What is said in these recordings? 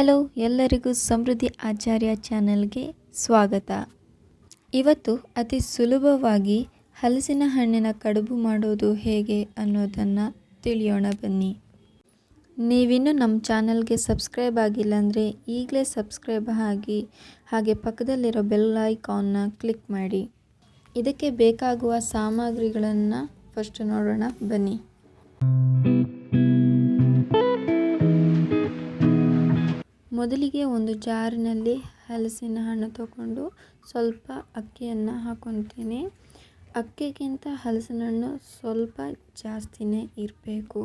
Hello ಎಲ್ಲರಿಗೂ ಸಮೃದ್ಧಿ ಆಚಾರ್ಯ ಚಾನೆಲ್ಗೆ ಸ್ವಾಗತ. ಇವತ್ತು ಅತಿ ಸುಲಭವಾಗಿ ಹಲಸಿನ ಹಣ್ಣಿನ ಕಡುಬು ಮಾಡೋದು ಹೇಗೆ ಅನ್ನೋದನ್ನು ತಿಳಿಯೋಣ ಬನ್ನಿ. ನೀವಿನ್ನೂ ನಮ್ಮ ಚಾನಲ್ಗೆ ಸಬ್ಸ್ಕ್ರೈಬ್ ಆಗಿಲ್ಲ ಅಂದರೆ ಈಗಲೇ ಸಬ್ಸ್ಕ್ರೈಬ್ ಆಗಿ ಹಾಗೆ ಪಕ್ಕದಲ್ಲಿರೋ ಬೆಲ್ ಐಕಾನ್ನ ಕ್ಲಿಕ್ ಮಾಡಿ. ಇದಕ್ಕೆ ಬೇಕಾಗುವ ಸಾಮಗ್ರಿಗಳನ್ನು ಫಸ್ಟ್ ನೋಡೋಣ ಬನ್ನಿ. ಮೊದಲಿಗೆ ಒಂದು ಜಾರಿನಲ್ಲಿ ಹಲಸಿನ ಹಣ್ಣು ತಗೊಂಡು ಸ್ವಲ್ಪ ಅಕ್ಕಿಯನ್ನು ಹಾಕೊತೀನಿ. ಅಕ್ಕಿಗಿಂತ ಹಲಸಿನ ಹಣ್ಣು ಸ್ವಲ್ಪ ಜಾಸ್ತಿನೇ ಇರಬೇಕು.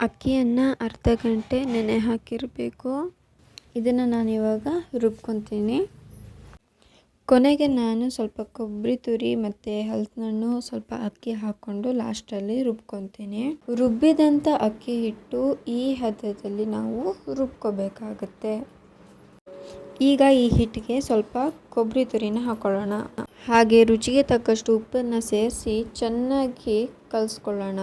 ಅಕ್ಕಿಯನ್ನು ಅರ್ಧ ಗಂಟೆ ನೆನೆ ಹಾಕಿರಬೇಕು. ಇದನ್ನು ನಾನಿವಾಗ ರುಬ್ಕೊತೀನಿ. ಕೊನೆಗೆ ನಾನು ಸ್ವಲ್ಪ ಕೊಬ್ಬರಿ ತುರಿ ಮತ್ತು ಹಲಸಿನಣ್ಣು ಸ್ವಲ್ಪ ಅಕ್ಕಿ ಹಾಕ್ಕೊಂಡು ಲಾಸ್ಟಲ್ಲಿ ರುಬ್ಕೊತೀನಿ. ರುಬ್ಬಿದಂಥ ಅಕ್ಕಿ ಹಿಟ್ಟು ಈ ಹದದಲ್ಲಿ ನಾವು ರುಬ್ಕೋಬೇಕಾಗತ್ತೆ. ಈಗ ಈ ಹಿಟ್ಟಿಗೆ ಸ್ವಲ್ಪ ಕೊಬ್ಬರಿ ತುರಿನ ಹಾಕೊಳ್ಳೋಣ. ಹಾಗೆ ರುಚಿಗೆ ತಕ್ಕಷ್ಟು ಉಪ್ಪನ್ನು ಸೇರಿಸಿ ಚೆನ್ನಾಗಿ ಕಲಿಸ್ಕೊಳ್ಳೋಣ.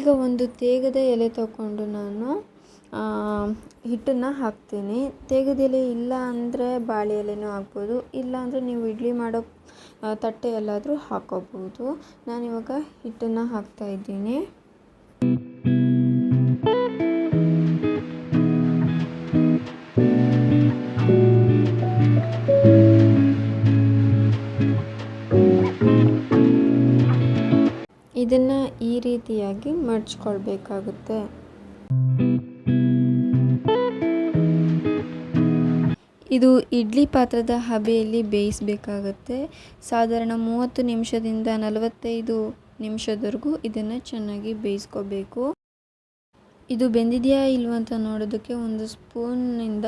ಈಗ ಒಂದು ತೇಗದ ಎಲೆ ತಗೊಂಡು ನಾನು ಹಿಟ್ಟನ್ನು ಹಾಕ್ತೀನಿ. ತೇಗದ ಎಲೆ ಇಲ್ಲ ಅಂದರೆ ಬಾಳೆ ಎಲೆನೂ ಹಾಕ್ಬೋದು. ಇಲ್ಲ ಅಂದರೆ ನೀವು ಇಡ್ಲಿ ಮಾಡೋ ತಟ್ಟೆ ಎಲ್ಲಾದರೂ ಹಾಕೋಬೋದು. ನಾನಿವಾಗ ಹಿಟ್ಟನ್ನು ಹಾಕ್ತಾ ಇದನ್ನು ಈ ರೀತಿಯಾಗಿ ಮಡ್ಚ್ಕೊಳ್ಬೇಕಾಗುತ್ತೆ ಇದು ಇಡ್ಲಿ ಪಾತ್ರದ ಹಬೆಯಲ್ಲಿ ಬೇಯಿಸಬೇಕಾಗತ್ತೆ. ಸಾಧಾರಣ ಮೂವತ್ತು ನಿಮಿಷದಿಂದ ನಲವತ್ತೈದು ನಿಮಿಷದವರೆಗೂ ಇದನ್ನು ಚೆನ್ನಾಗಿ ಬೇಯಿಸ್ಕೋಬೇಕು. ಇದು ಬೆಂದಿದೆಯಾ ಇಲ್ವ ಅಂತ ನೋಡೋದಕ್ಕೆ ಒಂದು ಸ್ಪೂನ್ನಿಂದ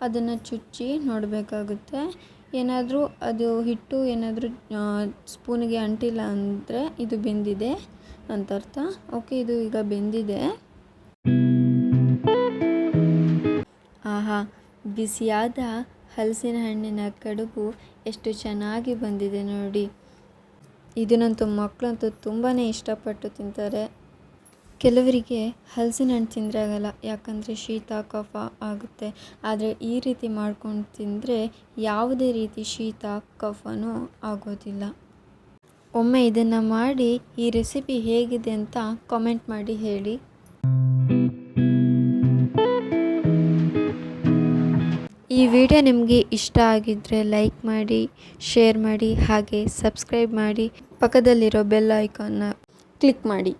ಅದನ್ನು ಚುಚ್ಚಿ ನೋಡಬೇಕಾಗುತ್ತೆ. ಏನಾದರೂ ಅದು ಹಿಟ್ಟು ಏನಾದರೂ ಸ್ಪೂನಿಗೆ ಅಂಟಿಲ್ಲ ಅಂದರೆ ಇದು ಬೆಂದಿದೆ ಅಂತ ಅರ್ಥ. ಓಕೆ, ಇದು ಈಗ ಬೆಂದಿದೆ. ಆಹಾ, ಬಿಸಿಯಾದ ಹಲಸಿನ ಹಣ್ಣಿನ ಕಡುಬು ಎಷ್ಟು ಚೆನ್ನಾಗಿ ಬಂದಿದೆ ನೋಡಿ. ಇದನ್ನಂತೂ ಮಕ್ಕಳಂತೂ ತುಂಬಾ ಇಷ್ಟಪಟ್ಟು ತಿಂತಾರೆ. ಕೆಲವರಿಗೆ ಹಲಸಿನ ಹಣ್ಣು ತಿಂದರೆ ಆಗಲ್ಲ, ಯಾಕಂದರೆ ಶೀತ, ಕಫ ಆಗುತ್ತೆ. ಆದರೆ ಈ ರೀತಿ ಮಾಡ್ಕೊಂಡು ತಿಂದರೆ ಯಾವುದೇ ರೀತಿ ಶೀತ, ಕಫನೂ ಆಗೋದಿಲ್ಲ. ಒಮ್ಮೆ ಇದನ್ನು ಮಾಡಿ ಈ ರೆಸಿಪಿ ಹೇಗಿದೆ ಅಂತ ಕಾಮೆಂಟ್ ಮಾಡಿ ಹೇಳಿ. ಈ ವಿಡಿಯೋ ನಿಮಗೆ ಇಷ್ಟ ಆಗಿದ್ದರೆ ಲೈಕ್ ಮಾಡಿ ಶೇರ್ ಮಾಡಿ, ಹಾಗೆ ಸಬ್ಸ್ಕ್ರೈಬ್ ಮಾಡಿ. ಪಕ್ಕದಲ್ಲಿರೋ ಬೆಲ್ ಐಕಾನ್ನ ಕ್ಲಿಕ್ ಮಾಡಿ.